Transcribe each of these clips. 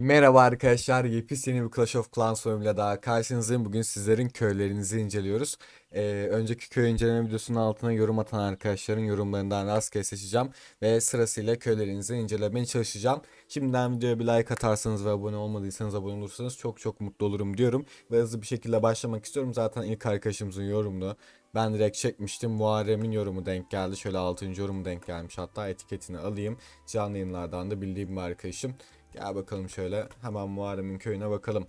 Merhaba arkadaşlar, yepyeni bir Clash of Clans oyunuyla daha karşınızdayım. Bugün sizlerin köylerinizi inceliyoruz. Ee, önceki köy inceleme videosunun altına yorum atan arkadaşların yorumlarından rastgele seçeceğim. Ve sırasıyla köylerinizi incelemeye çalışacağım. Şimdiden videoya bir like atarsanız ve abone olmadıysanız abone olursanız çok çok mutlu olurum diyorum. Ve hızlı bir şekilde başlamak istiyorum. Zaten ilk arkadaşımızın yorumunu ben direkt çekmiştim. Muharrem'in yorumu denk geldi. Şöyle 6. yorumu denk gelmiş. Hatta etiketini alayım. Canlı yayınlardan da bildiğim bir arkadaşım. Gel bakalım şöyle hemen Muharrem'in köyüne bakalım.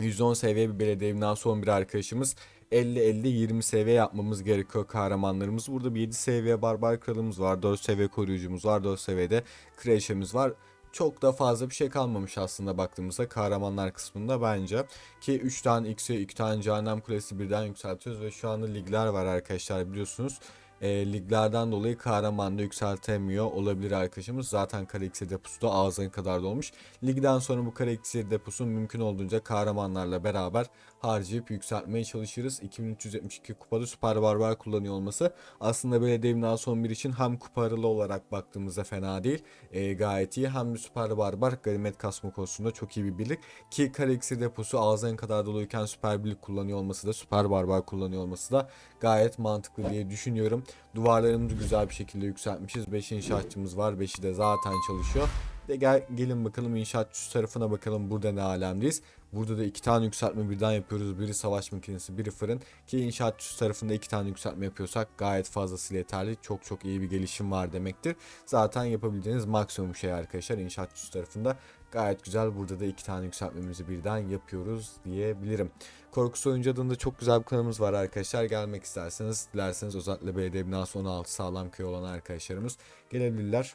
110 seviye bir belediye binası son bir arkadaşımız. 50-50-20 seviye yapmamız gerekiyor kahramanlarımız. Burada bir 7 seviye barbar kralımız var. 4 seviye koruyucumuz var. 4 seviyede kreşemiz var. Çok da fazla bir şey kalmamış aslında baktığımızda kahramanlar kısmında bence. Ki 3 tane X'e 2 tane cehennem kulesi birden yükseltiyoruz ve şu anda ligler var arkadaşlar biliyorsunuz e, liglerden dolayı kahraman da yükseltemiyor olabilir arkadaşımız. Zaten kare iksir deposu da ağzına kadar dolmuş. Ligden sonra bu kare iksir deposunu mümkün olduğunca kahramanlarla beraber harcayıp yükseltmeye çalışırız. 2372 kupada süper barbar kullanıyor olması aslında belediye binası 11 için hem kuparılı olarak baktığımızda fena değil. E, gayet iyi. Hem de süper barbar ganimet kasma konusunda çok iyi bir birlik. Ki kare iksir deposu ağzına kadar doluyken süper birlik kullanıyor olması da süper barbar kullanıyor olması da gayet mantıklı diye düşünüyorum. Duvarlarımızı güzel bir şekilde yükseltmişiz. 5 inşaatçımız var. 5'i de zaten çalışıyor. De gel, gelin bakalım inşaatçı tarafına bakalım burada ne alemdeyiz. Burada da iki tane yükseltme birden yapıyoruz. Biri savaş makinesi, biri fırın. Ki inşaatçı tarafında iki tane yükseltme yapıyorsak gayet fazlasıyla yeterli. Çok çok iyi bir gelişim var demektir. Zaten yapabildiğiniz maksimum şey arkadaşlar inşaatçı tarafında. Gayet güzel. Burada da iki tane yükseltmemizi birden yapıyoruz diyebilirim. Korkusu Oyuncu adında çok güzel bir kanalımız var arkadaşlar. Gelmek isterseniz, dilerseniz özellikle belediye binası 16 sağlam köy olan arkadaşlarımız gelebilirler.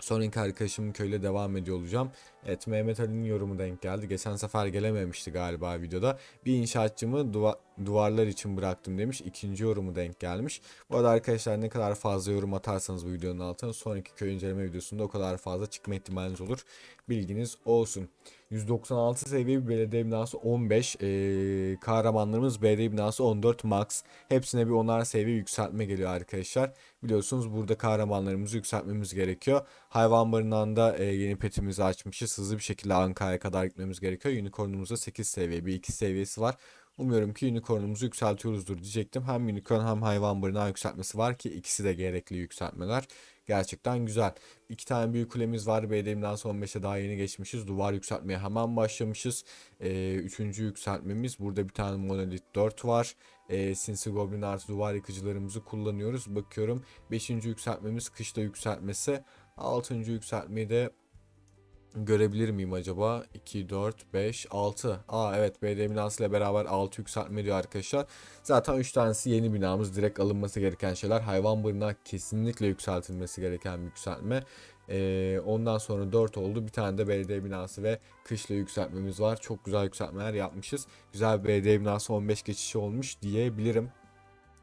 Sonraki arkadaşımın köyle devam ediyor olacağım. Evet Mehmet Ali'nin yorumu denk geldi. Geçen sefer gelememişti galiba videoda. Bir inşaatçımı duva- duvarlar için bıraktım demiş. İkinci yorumu denk gelmiş. Bu arada arkadaşlar ne kadar fazla yorum atarsanız bu videonun altına sonraki köy inceleme videosunda o kadar fazla çıkma ihtimaliniz olur. Bilginiz olsun. 196 seviye bir belediye binası 15. Ee, kahramanlarımız belediye binası 14 max. Hepsine bir onar seviye yükseltme geliyor arkadaşlar. Biliyorsunuz burada kahramanlarımızı yükseltmemiz gerekiyor. Hayvan barınağında e, yeni petimizi açmışız. Hızlı bir şekilde Ankara'ya kadar gitmemiz gerekiyor. Unicorn'umuzda 8 seviye bir 2 seviyesi var. Umuyorum ki unicornumuzu yükseltiyoruzdur diyecektim. Hem unicorn hem hayvan barınağı yükseltmesi var ki ikisi de gerekli yükseltmeler. Gerçekten güzel. İki tane büyük kulemiz var. BDM'den son 15'e daha yeni geçmişiz. Duvar yükseltmeye hemen başlamışız. Ee, üçüncü yükseltmemiz. Burada bir tane Monolith 4 var. Ee, Sinsi Goblin artı duvar yıkıcılarımızı kullanıyoruz. Bakıyorum. Beşinci yükseltmemiz kışta yükseltmesi. Altıncı yükseltmeyi de görebilir miyim acaba? 2, 4, 5, 6. Aa evet BD binası ile beraber 6 yükseltme diyor arkadaşlar. Zaten 3 tanesi yeni binamız. Direkt alınması gereken şeyler. Hayvan barınağı kesinlikle yükseltilmesi gereken bir yükseltme. Ee, ondan sonra 4 oldu. Bir tane de belediye binası ve kışla yükseltmemiz var. Çok güzel yükseltmeler yapmışız. Güzel bir belediye binası 15 geçişi olmuş diyebilirim.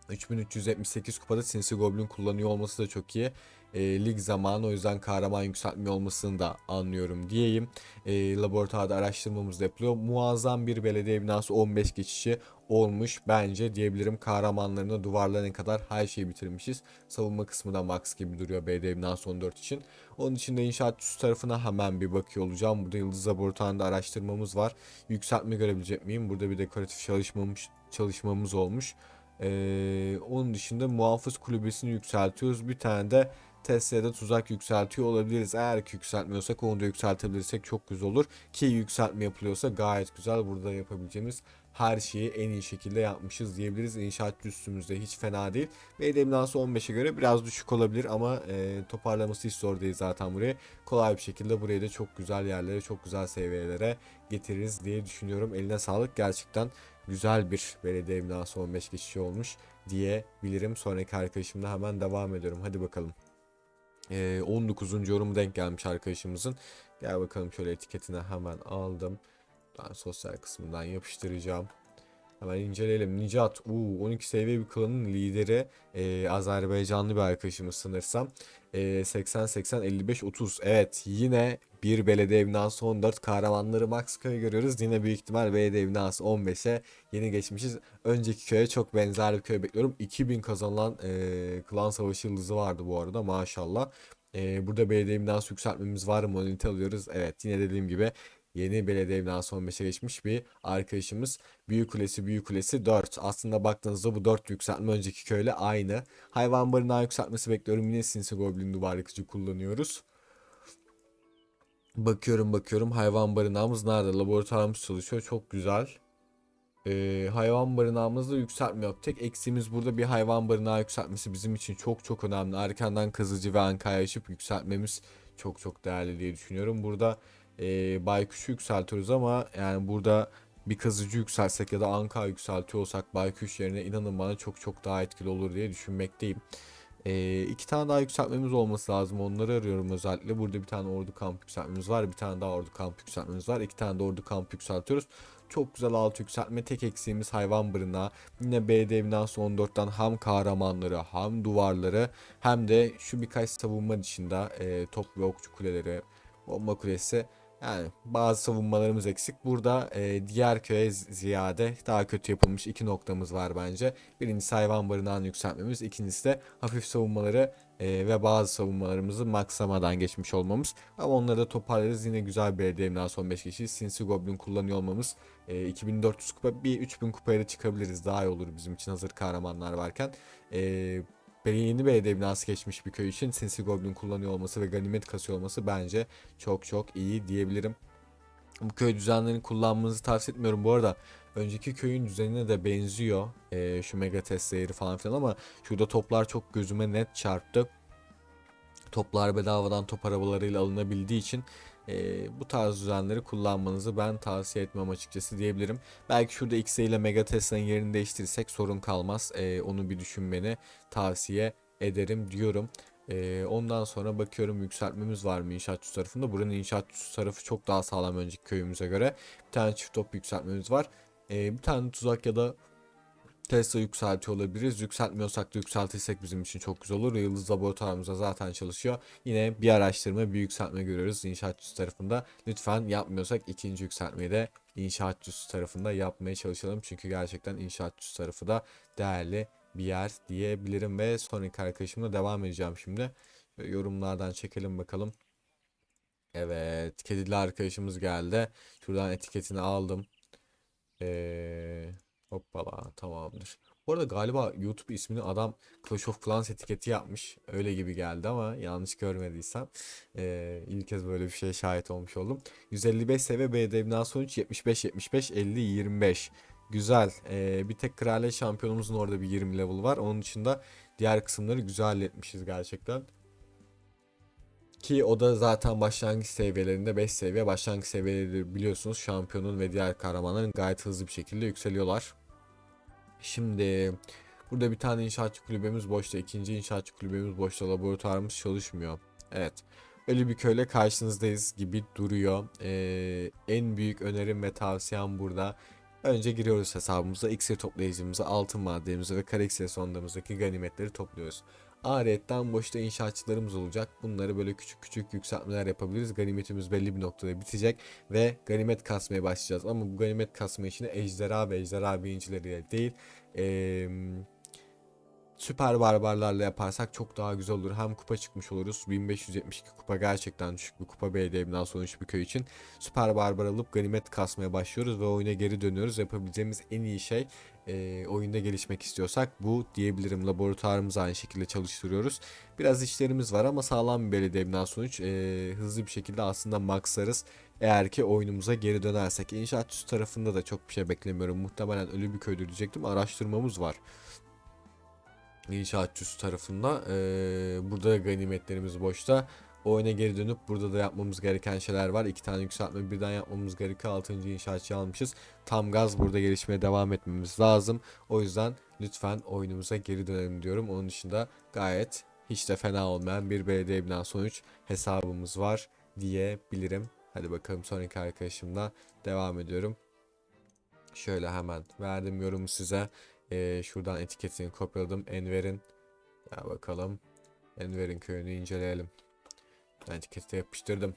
3378 kupada Sinsi Goblin kullanıyor olması da çok iyi. E, lig zamanı o yüzden kahraman yükseltme olmasını da anlıyorum diyeyim. E, laboratuvarda araştırmamız yapılıyor. Muazzam bir belediye binası 15 geçişi olmuş bence diyebilirim. Kahramanlarına duvarlarına kadar her şeyi bitirmişiz. Savunma kısmı da max gibi duruyor belediye binası 14 için. Onun için de inşaat üst tarafına hemen bir bakıyor olacağım. Burada Yıldız Laboratuvarı'nda araştırmamız var. Yükseltme görebilecek miyim? Burada bir dekoratif çalışmamız, çalışmamız olmuş. Ee, onun dışında muhafız kulübesini yükseltiyoruz. Bir tane de Tesla'da tuzak yükseltiyor olabiliriz. Eğer ki yükseltmiyorsak onu da yükseltebilirsek çok güzel olur. Ki yükseltme yapılıyorsa gayet güzel. Burada yapabileceğimiz her şeyi en iyi şekilde yapmışız diyebiliriz. İnşaat üstümüzde hiç fena değil. Belediye binası 15'e göre biraz düşük olabilir ama e, toparlaması hiç zor değil zaten buraya. Kolay bir şekilde burayı da çok güzel yerlere, çok güzel seviyelere getiririz diye düşünüyorum. Eline sağlık. Gerçekten güzel bir belediye binası 15 geçişi olmuş diyebilirim. Sonraki arkadaşımla hemen devam ediyorum. Hadi bakalım. Ee, 19. yorumu denk gelmiş arkadaşımızın. Gel bakalım şöyle etiketine hemen aldım. Ben sosyal kısmından yapıştıracağım. Hemen inceleyelim. Nicat, uu, 12 seviye bir klanın lideri. Ee, Azerbaycanlı bir arkadaşımız sanırsam. Ee, 80 80 55 30. Evet, yine bir belediye binası 14 kahramanları max köy görüyoruz. Yine büyük ihtimal belediye binası 15'e yeni geçmişiz. Önceki köye çok benzer bir köy bekliyorum. 2000 kazanılan e, klan savaşı yıldızı vardı bu arada maşallah. Ee, burada belediye binası yükseltmemiz var mı? Monolith alıyoruz. Evet yine dediğim gibi yeni belediye binası 15'e geçmiş bir arkadaşımız. Büyük Kulesi, Büyük Kulesi 4. Aslında baktığınızda bu 4 yükseltme önceki köyle aynı. Hayvan barınağı yükseltmesi bekliyorum. Yine Sinsi Goblin duvar yıkıcı kullanıyoruz. Bakıyorum bakıyorum hayvan barınağımız nerede? Laboratuvarımız çalışıyor. Çok güzel. Ee, hayvan barınağımızda yükseltme yok. Tek eksiğimiz burada bir hayvan barınağı yükseltmesi bizim için çok çok önemli. Erkenden kazıcı ve ankaya açıp yükseltmemiz çok çok değerli diye düşünüyorum. Burada e, baykuşu yükseltiyoruz ama yani burada bir kazıcı yükseltsek ya da anka yükseltiyor olsak baykuş yerine inanın bana çok çok daha etkili olur diye düşünmekteyim. E, iki tane daha yükseltmemiz olması lazım. Onları arıyorum özellikle. Burada bir tane ordu kamp yükseltmemiz var. Bir tane daha ordu kamp yükseltmemiz var. İki tane de ordu kamp yükseltiyoruz. Çok güzel alt yükseltme. Tek eksiğimiz hayvan barınağı. Yine BD binası 14'ten hem kahramanları hem duvarları hem de şu birkaç savunma dışında e, top ve okçu kuleleri, bomba kulesi yani bazı savunmalarımız eksik. Burada e, diğer köye ziyade daha kötü yapılmış iki noktamız var bence. Birincisi hayvan barınağını yükseltmemiz. ikincisi de hafif savunmaları e, ve bazı savunmalarımızı maksamadan geçmiş olmamız. Ama onları da toparlarız. Yine güzel bir belediye binası 15 kişi. Sinsi Goblin kullanıyor olmamız. E, 2400 kupa bir 3000 kupaya da çıkabiliriz. Daha iyi olur bizim için hazır kahramanlar varken. E, Böyle yeni belediye binası geçmiş bir köy için Sinsi Goblin kullanıyor olması ve ganimet kasıyor olması bence çok çok iyi diyebilirim. Bu köy düzenlerini kullanmanızı tavsiye etmiyorum. Bu arada önceki köyün düzenine de benziyor. Ee, şu mega test zehri falan filan ama şurada toplar çok gözüme net çarptı. Toplar bedavadan top arabalarıyla alınabildiği için e, bu tarz düzenleri kullanmanızı ben tavsiye etmem açıkçası diyebilirim. Belki şurada X ile Mega Tesla'nın yerini değiştirirsek sorun kalmaz. E, onu bir düşünmeni tavsiye ederim diyorum. E, ondan sonra bakıyorum yükseltmemiz var mı inşaatçı tarafında. Buranın inşaatçı tarafı çok daha sağlam önceki köyümüze göre. Bir tane çift top yükseltmemiz var. E, bir tane tuzak ya da Tesla yükseltiyor olabiliriz. Yükseltmiyorsak da yükseltirsek bizim için çok güzel olur. Yıldız laboratuvarımızda zaten çalışıyor. Yine bir araştırma, bir yükseltme görüyoruz inşaatçısı tarafında. Lütfen yapmıyorsak ikinci yükseltmeyi de inşaatçısı tarafında yapmaya çalışalım. Çünkü gerçekten inşaatçısı tarafı da değerli bir yer diyebilirim. Ve sonraki arkadaşımla devam edeceğim şimdi. Yorumlardan çekelim bakalım. Evet, kedili arkadaşımız geldi. Şuradan etiketini aldım. Ee, hoppala tamamdır. Bu arada galiba YouTube ismini adam Clash of Clans etiketi yapmış. Öyle gibi geldi ama yanlış görmediysem. Ee, ilk kez böyle bir şeye şahit olmuş oldum. 155 seviye BD sonuç 75 75 50 25. Güzel. Ee, bir tek kraliyet şampiyonumuzun orada bir 20 level var. Onun dışında diğer kısımları güzel halletmişiz gerçekten. Ki o da zaten başlangıç seviyelerinde 5 seviye başlangıç seviyeleri biliyorsunuz şampiyonun ve diğer kahramanların gayet hızlı bir şekilde yükseliyorlar. Şimdi burada bir tane inşaatçı kulübemiz boşta, ikinci inşaatçı kulübemiz boşta, laboratuvarımız çalışmıyor. Evet. Öyle bir köyle karşınızdayız gibi duruyor. Ee, en büyük önerim ve tavsiyem burada. Önce giriyoruz hesabımıza, iksir toplayıcımıza, altın madenimize ve kare sondamızdaki ganimetleri topluyoruz. Ayrıyetten boşta inşaatçılarımız olacak. Bunları böyle küçük küçük yükseltmeler yapabiliriz. Ganimetimiz belli bir noktada bitecek ve ganimet kasmaya başlayacağız. Ama bu ganimet kasma işini ejderha ve ejderha binicileriyle değil, eee, süper barbarlarla yaparsak çok daha güzel olur. Hem kupa çıkmış oluruz. 1572 kupa gerçekten düşük bir kupa BDM'den sonuç bir köy için. Süper barbar alıp ganimet kasmaya başlıyoruz ve oyuna geri dönüyoruz. Yapabileceğimiz en iyi şey e, oyunda gelişmek istiyorsak bu diyebilirim. Laboratuvarımızı aynı şekilde çalıştırıyoruz. Biraz işlerimiz var ama sağlam bir belediyemden sonuç e, hızlı bir şekilde aslında maxlarız. Eğer ki oyunumuza geri dönersek. İnşaatçı tarafında da çok bir şey beklemiyorum. Muhtemelen ölü bir köydür diyecektim. Araştırmamız var. İnşaatçısı tarafında. E, burada da ganimetlerimiz boşta. Oyuna geri dönüp burada da yapmamız gereken şeyler var. İki tane yükseltme birden yapmamız gerekiyor. Altıncı inşaatçı almışız. Tam gaz burada gelişmeye devam etmemiz lazım. O yüzden lütfen oyunumuza geri dönelim diyorum. Onun dışında gayet hiç de fena olmayan bir belediye bilen sonuç hesabımız var diyebilirim. Hadi bakalım sonraki arkadaşımla devam ediyorum. Şöyle hemen verdim yorumu size. Ee, şuradan etiketini kopyaladım. Enver'in ya bakalım. Enver'in köyünü inceleyelim. Ben etikete yapıştırdım.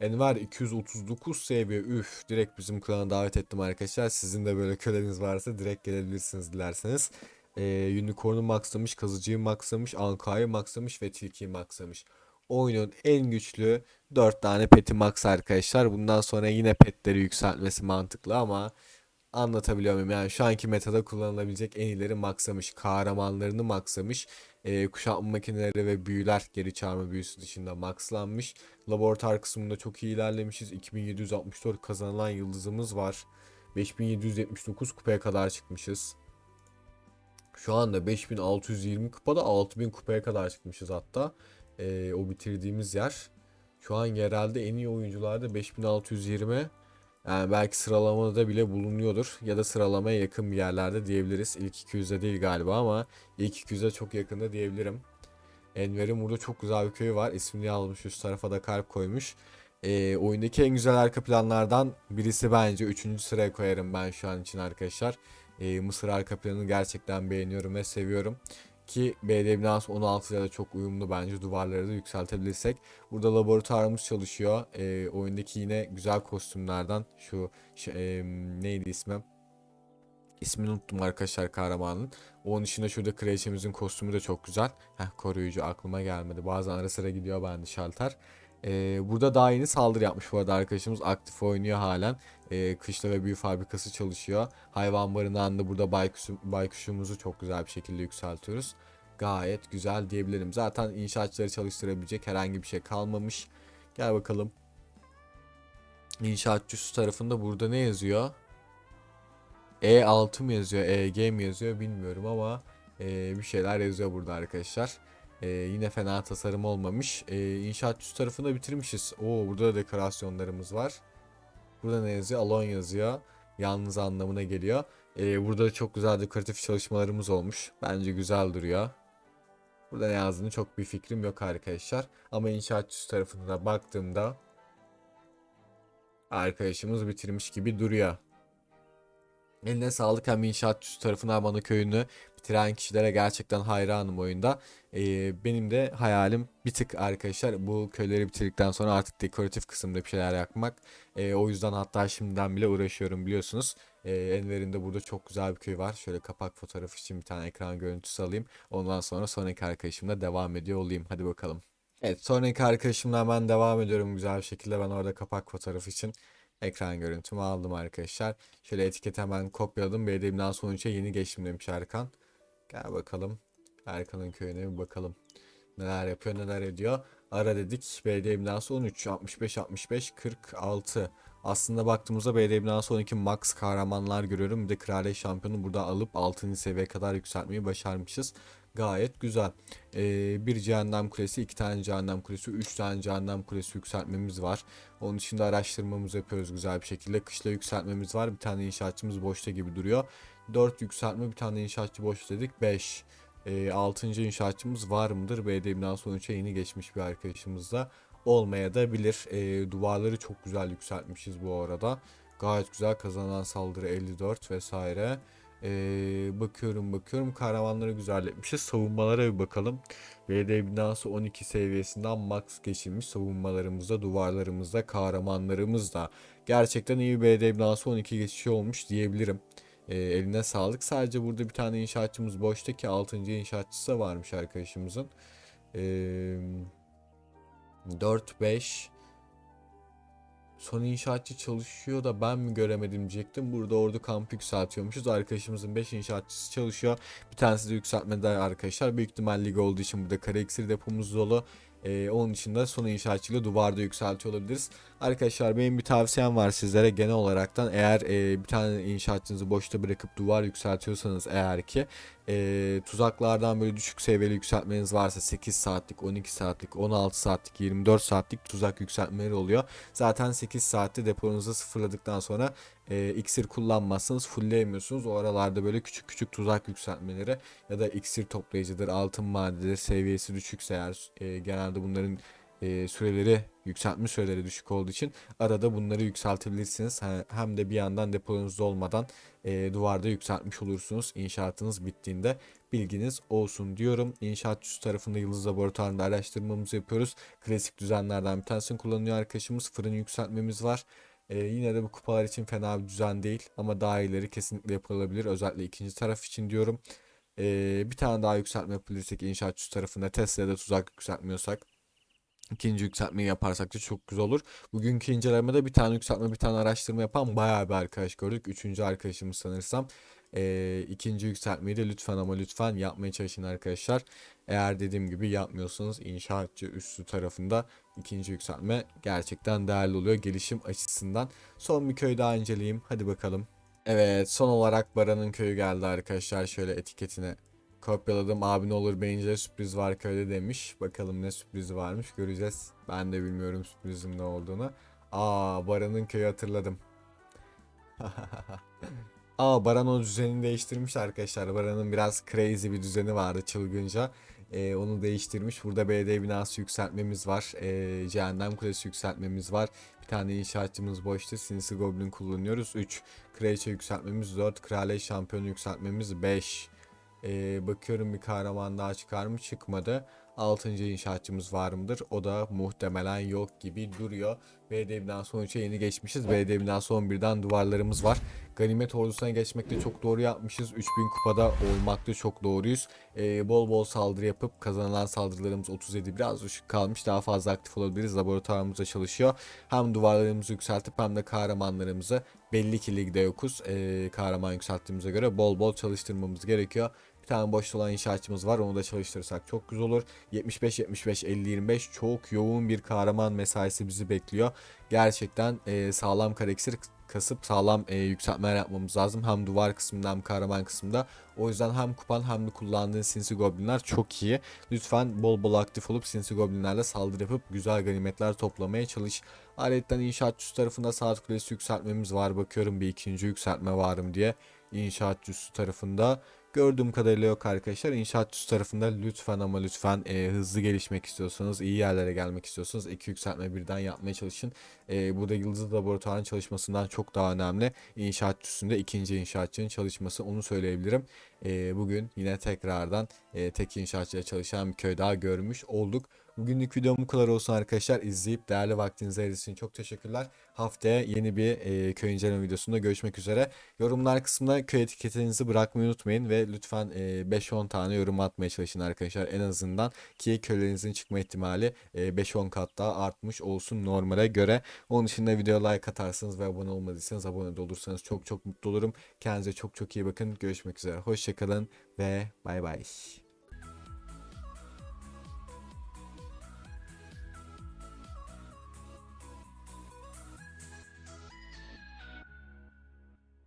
Enver 239 seviye üf direkt bizim klana davet ettim arkadaşlar. Sizin de böyle köleniz varsa direkt gelebilirsiniz dilerseniz. Ee, Unicorn'u maxlamış, kazıcıyı maxlamış, Anka'yı maxlamış ve Tilki'yi maxlamış. oyunun en güçlü 4 tane peti max arkadaşlar. Bundan sonra yine petleri yükseltmesi mantıklı ama anlatabiliyor muyum? Yani şu anki metada kullanılabilecek en iyileri maxlamış. Kahramanlarını maxlamış. Ee, kuşatma makineleri ve büyüler geri çağırma büyüsü dışında maxlanmış. Laboratuvar kısmında çok iyi ilerlemişiz. 2764 kazanılan yıldızımız var. 5779 kupaya kadar çıkmışız. Şu anda 5620 kupada 6000 kupaya kadar çıkmışız hatta. Ee, o bitirdiğimiz yer. Şu an yerelde en iyi oyuncularda 5620. Yani belki sıralamada bile bulunuyordur. Ya da sıralamaya yakın bir yerlerde diyebiliriz. İlk 200'de değil galiba ama ilk 200'e çok yakında diyebilirim. Enver'in burada çok güzel bir köyü var. İsmini almış üst tarafa da kalp koymuş. Ee, oyundaki en güzel arka planlardan birisi bence 3. sıraya koyarım ben şu an için arkadaşlar. Ee, Mısır arka planını gerçekten beğeniyorum ve seviyorum. Ki BD binası 16 ile de çok uyumlu bence duvarları da yükseltebilirsek. Burada laboratuvarımız çalışıyor. Ee, oyundaki yine güzel kostümlerden şu, şu e, neydi ismi? İsmini unuttum arkadaşlar kahramanın. Onun dışında şurada kraliçemizin kostümü de çok güzel. Heh, koruyucu aklıma gelmedi. Bazen ara sıra gidiyor bende şalter. Ee, burada daha yeni saldırı yapmış bu arada arkadaşımız. Aktif oynuyor halen. Ee, kışla ve büyü fabrikası çalışıyor. Hayvan barınağında burada baykuşum, baykuşumuzu çok güzel bir şekilde yükseltiyoruz. Gayet güzel diyebilirim. Zaten inşaatçıları çalıştırabilecek herhangi bir şey kalmamış. Gel bakalım. İnşaatçı üst tarafında burada ne yazıyor? E6 mı yazıyor, EG mi yazıyor bilmiyorum ama e, bir şeyler yazıyor burada arkadaşlar. E, yine fena tasarım olmamış. E, inşaat üst bitirmişiz. Oo burada da dekorasyonlarımız var. Burada ne yazıyor? Alon yazıyor. Yalnız anlamına geliyor. E, burada çok güzel dekoratif çalışmalarımız olmuş. Bence güzel duruyor. Burada ne yazdığını çok bir fikrim yok arkadaşlar. Ama inşaat üst tarafına da baktığımda arkadaşımız bitirmiş gibi duruyor. Eline sağlık hem inşaat üst tarafına hem ana köyünü bitiren kişilere gerçekten hayranım oyunda. Ee, benim de hayalim bir tık arkadaşlar bu köyleri bitirdikten sonra artık dekoratif kısımda bir şeyler yapmak. Ee, o yüzden hatta şimdiden bile uğraşıyorum biliyorsunuz. Ee, Enver'in de burada çok güzel bir köy var. Şöyle kapak fotoğrafı için bir tane ekran görüntüsü alayım. Ondan sonra sonraki arkadaşımla devam ediyor olayım. Hadi bakalım. Evet sonraki arkadaşımla hemen devam ediyorum güzel bir şekilde. Ben orada kapak fotoğrafı için ekran görüntümü aldım arkadaşlar. Şöyle etiket hemen kopyaladım. Belediyemden sonuçta yeni geçtim demiş Erkan. Gel bakalım. Erkan'ın köyüne bir bakalım. Neler yapıyor neler ediyor. Ara dedik. Belediye binası 13, 65, 65, 46. Aslında baktığımızda belediye binası 12 max kahramanlar görüyorum. Bir de kraliyet şampiyonu burada alıp 6. seviyeye kadar yükseltmeyi başarmışız. Gayet güzel. Ee, bir cehennem kulesi, iki tane cehennem kulesi, üç tane cehennem kulesi yükseltmemiz var. Onun dışında araştırmamızı yapıyoruz güzel bir şekilde. Kışla yükseltmemiz var. Bir tane inşaatçımız boşta gibi duruyor. 4 yükseltme, bir tane inşaatçı boş dedik. 5. E, 6. inşaatçımız var mıdır? BDM'den sonuçta yeni geçmiş bir arkadaşımız da olmaya da bilir. E, duvarları çok güzel yükseltmişiz bu arada. Gayet güzel kazanan saldırı 54 vesaire. Ee, bakıyorum bakıyorum kahramanları güzelletmişiz. Savunmalara bir bakalım. VD binası 12 seviyesinden max geçilmiş. Savunmalarımızda, duvarlarımızda, kahramanlarımızda. Gerçekten iyi bir BD binası 12 geçişi olmuş diyebilirim. Ee, eline sağlık. Sadece burada bir tane inşaatçımız boşta ki 6. inşaatçısı varmış arkadaşımızın. Ee, 4, 5, Son inşaatçı çalışıyor da ben mi göremedim diyecektim. Burada orada kamp yükseltiyormuşuz. Arkadaşımızın 5 inşaatçısı çalışıyor. Bir tanesi de yükseltmede arkadaşlar. Büyük ihtimal lig olduğu için burada kare iksir depomuz dolu. Ee, onun için de son inşaatçıyla duvarda yükseltiyor olabiliriz. Arkadaşlar benim bir tavsiyem var sizlere genel olaraktan eğer e, bir tane inşaatçınızı boşta bırakıp duvar yükseltiyorsanız eğer ki e, tuzaklardan böyle düşük seviyeli yükseltmeniz varsa 8 saatlik, 12 saatlik, 16 saatlik, 24 saatlik tuzak yükseltmeleri oluyor. Zaten 8 saatte deponuzu sıfırladıktan sonra e, iksir kullanmazsanız fullleyemiyorsunuz. O aralarda böyle küçük küçük tuzak yükseltmeleri ya da iksir toplayıcıdır, altın madedir seviyesi düşükse eğer e, genelde bunların e, süreleri yükseltme süreleri düşük olduğu için arada bunları yükseltebilirsiniz. Hem de bir yandan deponuz olmadan e, duvarda yükseltmiş olursunuz inşaatınız bittiğinde bilginiz olsun diyorum. İnşaat üst tarafında Yıldız Laboratuvarı'nda araştırmamızı yapıyoruz. Klasik düzenlerden bir tanesini kullanıyor arkadaşımız. Fırın yükseltmemiz var. Ee, yine de bu kupalar için fena bir düzen değil ama daha iyileri kesinlikle yapılabilir. Özellikle ikinci taraf için diyorum. Ee, bir tane daha yükseltme yapabilirsek inşaat üst tarafında Tesla'da tuzak yükseltmiyorsak İkinci yükseltmeyi yaparsak da çok güzel olur. Bugünkü incelemede bir tane yükseltme bir tane araştırma yapan bayağı bir arkadaş gördük. Üçüncü arkadaşımız sanırsam. Ee, ikinci yükseltmeyi de lütfen ama lütfen yapmaya çalışın arkadaşlar. Eğer dediğim gibi yapmıyorsanız inşaatçı üstü tarafında ikinci yükseltme gerçekten değerli oluyor gelişim açısından. Son bir köy daha inceleyeyim. Hadi bakalım. Evet son olarak Baran'ın köyü geldi arkadaşlar. Şöyle etiketine kopyaladım. Abi ne olur beğenince sürpriz var köyde demiş. Bakalım ne sürprizi varmış göreceğiz. Ben de bilmiyorum sürprizim ne olduğunu. Aa Baran'ın köyü hatırladım. Aa Baran o düzenini değiştirmiş arkadaşlar. Baran'ın biraz crazy bir düzeni vardı çılgınca. Ee, onu değiştirmiş. Burada BD binası yükseltmemiz var. Ee, Cehennem Kulesi yükseltmemiz var. Bir tane inşaatçımız boştu. Sinsi Goblin kullanıyoruz. 3. Kraliçe yükseltmemiz 4. Kraliyet şampiyonu yükseltmemiz 5. Ee, bakıyorum bir kahraman daha çıkar mı? Çıkmadı. 6. inşaatçımız var mıdır? O da muhtemelen yok gibi duruyor. BDV'den son 3'e yeni geçmişiz. BDV'den son birden duvarlarımız var. Ganimet ordusuna geçmekte çok doğru yapmışız. 3000 kupada olmakta çok doğruyuz. Ee, bol bol saldırı yapıp kazanılan saldırılarımız 37 biraz düşük kalmış. Daha fazla aktif olabiliriz. Laboratuvarımız da çalışıyor. Hem duvarlarımızı yükseltip hem de kahramanlarımızı belli ki ligde yokuz. Ee, kahraman yükselttiğimize göre bol bol çalıştırmamız gerekiyor. Bir tane boş olan inşaatçımız var. Onu da çalıştırırsak çok güzel olur. 75 75 50 25 çok yoğun bir kahraman mesaisi bizi bekliyor. Gerçekten e, sağlam kareksir kasıp sağlam e, yükseltmeler yapmamız lazım. Hem duvar kısmında hem kahraman kısmında. O yüzden hem kupan hem de kullandığın sinsi goblinler çok iyi. Lütfen bol bol aktif olup sinsi goblinlerle saldırı yapıp güzel ganimetler toplamaya çalış. Ayrıca inşaatçı tarafında saat kulesi yükseltmemiz var. Bakıyorum bir ikinci yükseltme var mı diye. İnşaatçı tarafında Gördüğüm kadarıyla yok arkadaşlar. İnşaatçı tarafında lütfen ama lütfen e, hızlı gelişmek istiyorsanız, iyi yerlere gelmek istiyorsanız iki yükseltme birden yapmaya çalışın. E, bu da Yıldız Laboratuvarı'nın çalışmasından çok daha önemli. İnşaatçısında ikinci inşaatçının çalışması onu söyleyebilirim. E, bugün yine tekrardan e, tek inşaatçıya çalışan bir köy daha görmüş olduk. Bugünlük videom bu kadar olsun arkadaşlar. İzleyip değerli vaktinizi ayırdığınız için çok teşekkürler. Haftaya yeni bir e, köy inceleme videosunda görüşmek üzere. Yorumlar kısmında köy etiketinizi bırakmayı unutmayın ve lütfen e, 5-10 tane yorum atmaya çalışın arkadaşlar en azından ki köylerinizin çıkma ihtimali e, 5-10 kat daha artmış olsun normale göre. Onun dışında videoya like atarsanız ve abone olmadıysanız abone de olursanız çok çok mutlu olurum. Kendinize çok çok iyi bakın. Görüşmek üzere. Hoşçakalın ve bay bay.